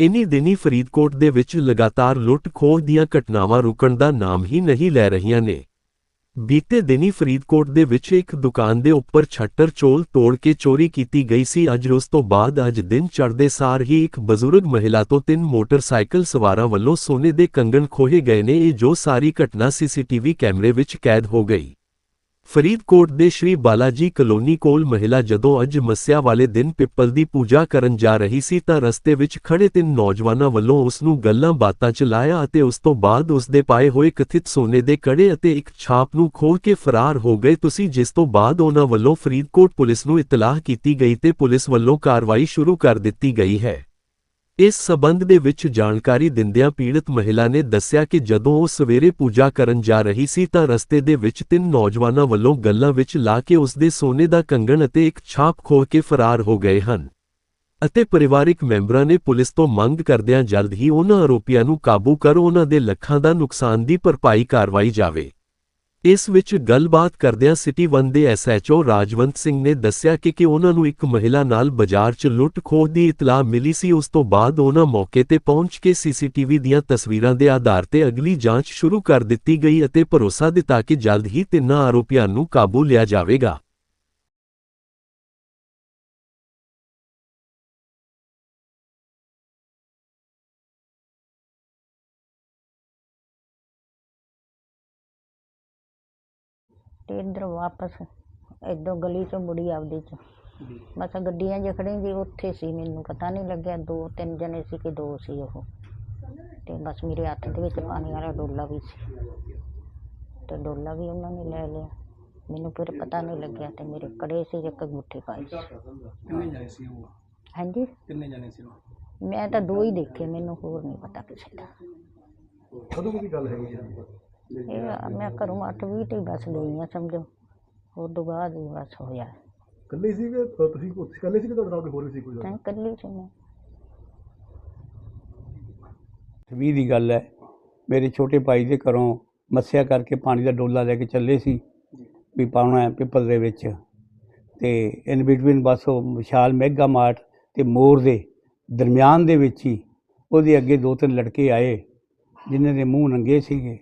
ਇਨੀ ਦਿਨੀ ਫਰੀਦਕੋਟ ਦੇ ਵਿੱਚ ਲਗਾਤਾਰ ਲੁੱਟ-ਖੋਹ ਦੀਆਂ ਘਟਨਾਵਾਂ ਰੁਕਣ ਦਾ ਨਾਮ ਹੀ ਨਹੀਂ ਲੈ ਰਹੀਆਂ ਨੇ। ਬੀਤੇ ਦਿਨੀ ਫਰੀਦਕੋਟ ਦੇ ਵਿੱਚ ਇੱਕ ਦੁਕਾਨ ਦੇ ਉੱਪਰ ਛੱਟਰ ਚੋਲ ਤੋੜ ਕੇ ਚੋਰੀ ਕੀਤੀ ਗਈ ਸੀ। ਅੱਜ ਉਸ ਤੋਂ ਬਾਅਦ ਅੱਜ ਦਿਨ ਚੜ੍ਹਦੇ ਸਾਰ ਹੀ ਇੱਕ ਬਜ਼ੁਰਗ ਮਹਿਲਾ ਤੋਂ ਤਿੰਨ ਮੋਟਰਸਾਈਕਲ ਸਵਾਰਾਂ ਵੱਲੋਂ ਸੋਨੇ ਦੇ ਕੰਗਣ ਖੋਹੇ ਗਏ ਨੇ। ਇਹ ਜੋ ਸਾਰੀ ਘਟਨਾ ਸੀਸੀਟੀਵੀ ਕੈਮਰੇ ਵਿੱਚ ਕੈਦ ਹੋ ਗਈ। ਫਰੀਦਕੋਟ ਦੇ ਸ਼੍ਰੀ ਬਾਲਾਜੀ ਕਲੋਨੀ ਕੋਲ ਮਹਿਲਾ ਜਦੋਂ ਅੱਜ ਮੱਸਿਆ ਵਾਲੇ ਦਿਨ ਪਿੱਪਲ ਦੀ ਪੂਜਾ ਕਰਨ ਜਾ ਰਹੀ ਸੀ ਤਾਂ ਰਸਤੇ ਵਿੱਚ ਖੜੇ ਤਿੰਨ ਨੌਜਵਾਨਾਂ ਵੱਲੋਂ ਉਸ ਨੂੰ ਗੱਲਾਂ ਬਾਤਾਂ ਚ ਲਾਇਆ ਅਤੇ ਉਸ ਤੋਂ ਬਾਅਦ ਉਸ ਦੇ ਪਾਏ ਹੋਏ ਕਥਿਤ ਸੋਨੇ ਦੇ ਕੜੇ ਅਤੇ ਇੱਕ ਛਾਪ ਨੂੰ ਖੋਹ ਕੇ ਫਰਾਰ ਹੋ ਗਏ। ਤੁਸੀਂ ਜਿਸ ਤੋਂ ਬਾਅਦ ਉਹਨਾਂ ਵੱਲੋਂ ਫਰੀਦਕੋਟ ਪੁਲਿਸ ਨੂੰ ਇਤਲਾਹ ਕੀਤੀ ਗਈ ਤੇ ਪੁਲਿਸ ਵੱਲੋਂ ਕਾਰਵਾਈ ਸ਼ੁਰੂ ਕਰ ਦਿੱਤੀ ਗਈ ਹੈ। ਇਸ ਸਬੰਧ ਦੇ ਵਿੱਚ ਜਾਣਕਾਰੀ ਦਿੰਦਿਆਂ ਪੀੜਤ ਮਹਿਲਾ ਨੇ ਦੱਸਿਆ ਕਿ ਜਦੋਂ ਉਹ ਸਵੇਰੇ ਪੂਜਾ ਕਰਨ ਜਾ ਰਹੀ ਸੀ ਤਾਂ ਰਸਤੇ ਦੇ ਵਿੱਚ ਤਿੰਨ ਨੌਜਵਾਨਾਂ ਵੱਲੋਂ ਗੱਲਾਂ ਵਿੱਚ ਲਾ ਕੇ ਉਸ ਦੇ ਸੋਨੇ ਦਾ ਕੰਗਣ ਅਤੇ ਇੱਕ ਛਾਪ ਖੋਹ ਕੇ ਫਰਾਰ ਹੋ ਗਏ ਹਨ ਅਤੇ ਪਰਿਵਾਰਿਕ ਮੈਂਬਰਾਂ ਨੇ ਪੁਲਿਸ ਤੋਂ ਮੰਗ ਕਰਦਿਆਂ ਜਲਦ ਹੀ ਉਹਨਾਂ ਆਰੋਪੀਆਂ ਨੂੰ ਕਾਬੂ ਕਰ ਉਹਨਾਂ ਦੇ ਲੱਖਾਂ ਦਾ ਨੁਕਸਾਨ ਦੀ ਭਰਪਾਈ ਕਾਰਵਾਈ ਜਾਵੇ। ਇਸ ਵਿੱਚ ਗੱਲਬਾਤ ਕਰਦਿਆਂ ਸਿਟੀ 1 ਦੇ ਐਸਐਚਓ ਰਾਜਵੰਤ ਸਿੰਘ ਨੇ ਦੱਸਿਆ ਕਿ ਕਿ ਉਹਨਾਂ ਨੂੰ ਇੱਕ ਮਹਿਲਾ ਨਾਲ ਬਾਜ਼ਾਰ 'ਚ ਲੁੱਟ-ਖੋਹ ਦੀ ਇਤਲਾਹ ਮਿਲੀ ਸੀ। ਉਸ ਤੋਂ ਬਾਅਦ ਉਹਨਾਂ ਮੌਕੇ ਤੇ ਪਹੁੰਚ ਕੇ ਸੀਸੀਟੀਵੀ ਦੀਆਂ ਤਸਵੀਰਾਂ ਦੇ ਆਧਾਰ ਤੇ ਅਗਲੀ ਜਾਂਚ ਸ਼ੁਰੂ ਕਰ ਦਿੱਤੀ ਗਈ ਅਤੇ ਭਰੋਸਾ ਦਿੱਤਾ ਕਿ ਜਲਦ ਹੀ ਤਿੰਨਾਂ ਆਰੋਪੀਆਂ ਨੂੰ ਕਾਬੂ ਲਿਆ ਜਾਵੇਗਾ। ਤੇ ਇੱਧਰ ਵਾਪਸ ਇੱਧਰੋਂ ਗਲੀ ਚੋਂ ਮੁੜੀ ਆਪਦੀ ਚ। ਬਸ ਗੱਡੀਆਂ ਜੇ ਖੜੀਆਂ ਸੀ ਉੱਥੇ ਸੀ ਮੈਨੂੰ ਪਤਾ ਨਹੀਂ ਲੱਗਿਆ ਦੋ ਤਿੰਨ ਜਣੇ ਸੀ ਕਿ ਦੋ ਸੀ ਉਹ। ਤੇ ਬਸ ਮੇਰੇ ਹੱਥ ਦੇ ਵਿੱਚ ਪਾਣੀ ਵਾਲਾ ਡੋਲਾ ਵੀ ਸੀ। ਤੇ ਡੋਲਾ ਵੀ ਉਹਨਾਂ ਨੇ ਲੈ ਲਿਆ। ਮੈਨੂੰ ਫਿਰ ਪਤਾ ਨਹੀਂ ਲੱਗਿਆ ਤੇ ਮੇਰੇ ਕੜੇ ਸੀ ਇੱਕ ਅੰਗੂਠੀ ਪਾਈ ਸੀ। ਕਿੰਨੇ ਜਾਣੇ ਸੀ ਉਹ? ਹਾਂਜੀ? ਕਿੰਨੇ ਜਾਣੇ ਸੀ ਉਹ? ਮੈਂ ਤਾਂ ਦੋ ਹੀ ਦੇਖੇ ਮੈਨੂੰ ਹੋਰ ਨਹੀਂ ਪਤਾ ਕਿਸੇ ਦਾ। ਕਦੋਂ ਦੀ ਗੱਲ ਹੈਗੀ ਜੀ ਇਹ ਮੈਂ ਘਰੋਂ ਅੱਠ ਵੀਹ ਤੇ ਹੀ ਬਸ ਗਈ ਆ ਸਮਝੋ। ਉਸ ਤੋਂ ਬਾਅਦ ਹੀ ਬਸ ਹੋਇਆ ਇਕੱਲੇ ਸੀ ਕਿ ਤੁਸੀਂ ਉੱਥੇ ਇਕੱਲੇ ਸੀ ਕਿ ਤੁਹਾਡੇ ਨਾਲ ਕੋਈ ਹੋਰ ਵੀ ਸੀ ਕੋਈ ਤਾਂ ਇਕੱਲੀ ਸੀ ਮੈਂ। ਵੀਹ ਦੀ ਗੱਲ ਹੈ। ਮੇਰੇ ਛੋਟੇ ਭਾਈ ਦੇ ਘਰੋਂ ਮੱਸਿਆ ਕਰਕੇ ਪਾਣੀ ਦਾ ਡੋਲਾ ਲੈ ਕੇ ਚੱਲੇ ਸੀ। ਵੀ ਪਾਉਣਾ ਹੈ ਪਿੱਪਲ ਦੇ ਵਿੱਚ। ਤੇ ਇਨ ਬਿਟਵੀਨ ਬਸ ਉਹ ਵਿਸ਼ਾਲ ਮੈਗਾ ਮਾਰਟ ਤੇ ਮੋਰ ਦੇ ਦਰਮਿਆਨ ਦੇ ਵਿੱਚ ਹੀ ਉਹਦੇ ਅੱਗੇ ਦੋ ਤਿੰਨ ਲੜਕੇ ਆਏ ਜਿਨ੍ਹਾਂ ਦੇ ਮੂੰਹ ਨੰਗੇ ਸੀਗੇ।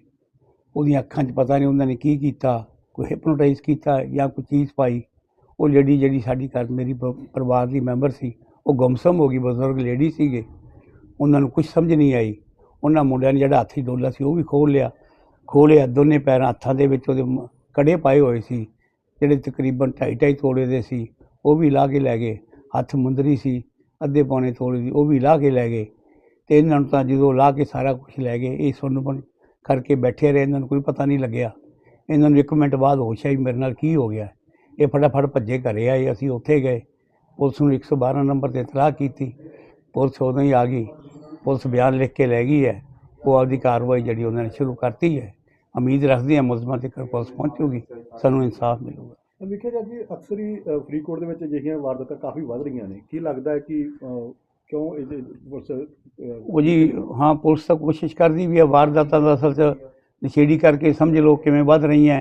ਉਹਦੀਆਂ ਅੱਖਾਂ 'ਚ ਪਤਾ ਨਹੀਂ ਉਹਨਾਂ ਨੇ ਕੀ ਕੀਤਾ, ਕੋਈ ਹਿਪਨੋਟਾਈਜ਼ ਕੀਤਾ ਜਾਂ ਕੋਈ ਚੀਜ਼ ਪਾਈ। ਉਹ ਲੇਡੀ ਜਿਹੜੀ ਸਾਡੀ ਘਰ, ਮੇਰੀ ਪ- ਪਰਿਵਾਰ ਦੀ ਮੈਂਬਰ ਸੀ, ਉਹ ਗੁੰਮਸਮ ਹੋ ਗਈ, ਬਜ਼ੁਰਗ ਲੇਡੀ ਸੀਗੇ। ਉਹਨਾਂ ਨੂੰ ਕੁਝ ਸਮਝ ਨਹੀਂ ਆਈ। ਉਹਨਾਂ ਮੁੰਡਿਆਂ ਨੇ ਜਿਹੜਾ ਹੱਥੀ ਡੋਲਾ ਸੀ, ਉਹ ਵੀ ਖੋਲ ਲਿਆ। ਖੋਲਿਆ ਦੋਨੇ ਪੈਰਾਂ ਹੱਥਾਂ ਦੇ ਵਿੱਚ ਉਹਦੇ ਕੜੇ ਪਾਏ ਹੋਏ ਸੀ, ਜਿਹੜੇ ਤਕਰੀਬਨ ਢਾਈ ਢਾਈ ਤੋਲੇ ਦੇ ਸੀ। ਉਹ ਵੀ ਲਾ ਕੇ ਲੈ ਗਏ। ਹੱਥ ਮੁੰਦਰੀ ਸੀ, ਅੱਧੇ ਪੌਣੇ ਤੋਲੇ ਦੀ, ਉਹ ਵੀ ਲਾ ਕੇ ਲੈ ਗਏ। ਤੇ ਇਹਨਾਂ ਨੂੰ ਤਾਂ ਜਦੋਂ ਲਾ ਕੇ ਸਾਰਾ ਕੁਝ ਲੈ ਗਏ, ਇਹ ਸੁਣ ਬਣ ਕਰਕੇ ਬੈਠੇ ਰਹੇ, ਇਹਨਾਂ ਨੂੰ ਕੋਈ ਪਤਾ ਨਹੀਂ ਲੱਗਿਆ। ਇਹਨਾਂ ਨੂੰ ਇੱਕ ਮਿੰਟ ਬਾਅਦ ਹੋਸ਼ ਆਈ, ਮੇਰੇ ਨਾਲ ਕੀ ਹੋ ਗਿਆ? ਇਹ ਫਟਾਫਟ ਭੱਜੇ ਘਰੇ ਆਏ, ਅਸੀਂ ਉੱਥੇ ਗਏ। ਪੁਲਿਸ ਨੂੰ 112 ਨੰਬਰ ਤੇ ਇਤਲਾਹ ਕੀਤੀ। ਪੁਲਿਸ ਉਦੋਂ ਹੀ ਆ ਗਈ। ਪੁਲਿਸ ਬਿਆਨ ਲਿਖ ਕੇ ਲੈ ਗਈ ਹੈ। ਉਹ ਆਪਦੀ ਕਾਰਵਾਈ ਜਿਹੜੀ ਉਹਨਾਂ ਨੇ ਸ਼ੁਰੂ ਕਰਤੀ ਹੈ, ਉਮੀਦ ਰੱਖਦੇ ਹਾਂ ਮੁਲਜ਼ਮਾਂ ਤੱਕ ਪੁਲਿਸ ਪਹੁੰਚੂਗੀ। ਸਾਨੂੰ ਇਨਸਾਫ ਮਿਲੂਗਾ। ਵਿਖੇ ਜੀ, ਅਕਸਰ ਹੀ ਫਰੀਦਕੋਟ ਦੇ ਵਿੱਚ ਅਜਿਹੀਆਂ ਵਾਰਦਾਤਾਂ ਕਾਫੀ ਵੱਧ ਰਹੀਆਂ ਨੇ। ਕੀ ਲੱਗਦਾ ਹੈ ਕਿ ਕਿਉਂ ਇਹਦੇ ਪੁਲਿਸ ਅ, ਉਹ ਜੀ ਹਾਂ ਪੁਲਿਸ ਤਾਂ ਕੋਸ਼ਿਸ਼ ਕਰਦੀ ਵੀ ਆ ਵਾਰਦਾਤਾਂ ਦਾ ਅਸਲ 'ਚ ਨਸ਼ੇੜੀ ਕਰਕੇ ਸਮਝ ਲਓ ਕਿਵੇਂ ਵੱਧ ਰਹੀਆਂ।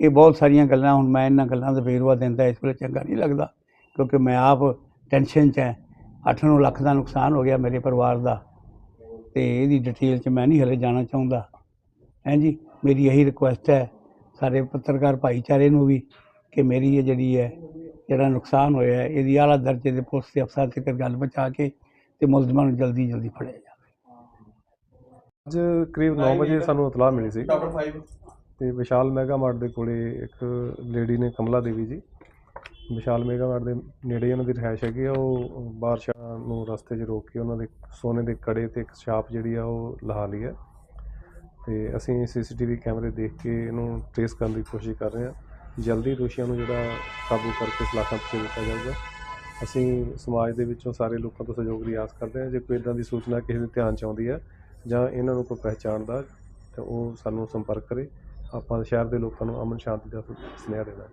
ਇਹ ਬਹੁਤ ਸਾਰੀਆਂ ਗੱਲਾਂ ਹੁਣ ਮੈਂ ਇਹਨਾਂ ਗੱਲਾਂ ਦਾ ਵੇਰਵਾ ਦਿੰਦਾ ਇਸ ਵੇਲੇ ਚੰਗਾ ਨਹੀਂ ਲੱਗਦਾ ਕਿਉਂਕਿ ਮੈਂ ਆਪ ਟੈਨਸ਼ਨ 'ਚ ਹੈ। 8-9 ਲੱਖ ਦਾ ਨੁਕਸਾਨ ਹੋ ਗਿਆ ਮੇਰੇ ਪਰਿਵਾਰ ਦਾ ਤੇ ਇਹਦੀ ਡਿਟੇਲ 'ਚ ਮੈਂ ਨਹੀਂ ਹਲੇ ਜਾਣਾ ਚਾਹੁੰਦਾ। ਹੈਂ ਜੀ ਮੇਰੀ ਇਹੀ ਰਿਕੁਐਸਟ ਹੈ ਸਾਰੇ ਪੱਤਰਕਾਰ ਭਾਈਚਾਰੇ ਨੂੰ ਵੀ ਕਿ ਮੇਰੀ ਇਹ ਜਿਹੜੀ ਹੈ ਜਿਹੜਾ ਨੁਕਸਾਨ ਹੋਇਆ ਹੈ ਇਹਦੀ ਆਲਾ ਦਰਜੇ ਦੇ ਪੁਲਿਸ ਦੇ ਅਫਸਰ ਤੱਕ ਗੱਲ ਪਹੁੰਚਾ ਕੇ ਤੇ ਮੁਲਜ਼ਮਾਂ ਨੂੰ ਜਲਦੀ ਜਲਦੀ ਫੜਿਆ ਜਾਵੇ। ਅੱਜ ਕਰੀਬ 9 ਵਜੇ ਸਾਨੂੰ ਇਤਲਾਹ ਮਿਲੀ ਸੀ ਤੇ ਵਿਸ਼ਾਲ ਮੈਗਾ ਮਾਰਟ ਦੇ ਕੋਲੇ ਇੱਕ ਲੇਡੀ ਨੇ ਕਮਲਾ ਦੇਵੀ ਜੀ। ਵਿਸ਼ਾਲ ਮੈਗਾ ਮਾਰਟ ਦੇ ਨੇੜੇ ਉਹਨਾਂ ਦੀ ਰਿਹਾਇਸ਼ ਹੈਗੀ ਆ ਉਹ ਬਾਰਸ਼ਾਹ ਨੂੰ ਰਸਤੇ 'ਚ ਰੋਕ ਕੇ ਉਹਨਾਂ ਦੇ ਸੋਨੇ ਦੇ ਕੜੇ ਤੇ ਇੱਕ ਛਾਪ ਜਿਹੜੀ ਆ ਉਹ ਲਹਾ ਲਈ ਹੈ। ਤੇ ਅਸੀਂ ਸੀਸੀਟੀਵੀ ਕੈਮਰੇ ਦੇਖ ਕੇ ਇਹਨੂੰ ਟ੍ਰੇਸ ਕਰਨ ਦੀ ਕੋਸ਼ਿਸ਼ ਕਰ ਰਹੇ ਹਾਂ। ਜਲਦੀ ਦੋਸ਼ੀਆਂ ਨੂੰ ਜਿਹੜਾ ਕਾਬੂ ਕਰਕੇ ਸਲਾਖਾਂ ਪਿੱਛੇ ਦਿੱਤਾ ਜਾਊਗਾ। ਅਸੀਂ ਸਮਾਜ ਦੇ ਵਿੱਚੋਂ ਸਾਰੇ ਲੋਕਾਂ ਤੋਂ ਸਹਿਯੋਗ ਦੀ ਆਸ ਕਰਦੇ ਹਾਂ। ਜੇ ਕੋਈ ਇਦਾਂ ਦੀ ਸੂਚਨਾ ਕਿਸੇ ਦੇ ਧਿਆਨ 'ਚ ਆਉਂਦੀ ਹੈ ਜਾਂ ਇਹਨਾਂ ਨੂੰ ਕੋਈ ਪਹਿਚਾਣਦਾ ਤਾਂ ਉਹ ਸਾਨੂੰ ਸੰਪਰਕ ਕਰੇ। ਆਪਾਂ ਸ਼ਹਿਰ ਦੇ ਲੋਕਾਂ ਨੂੰ ਅਮਨ ਸ਼ਾਂਤੀ ਦਾ ਸੁਨੇਹਾ ਦੇਣਾ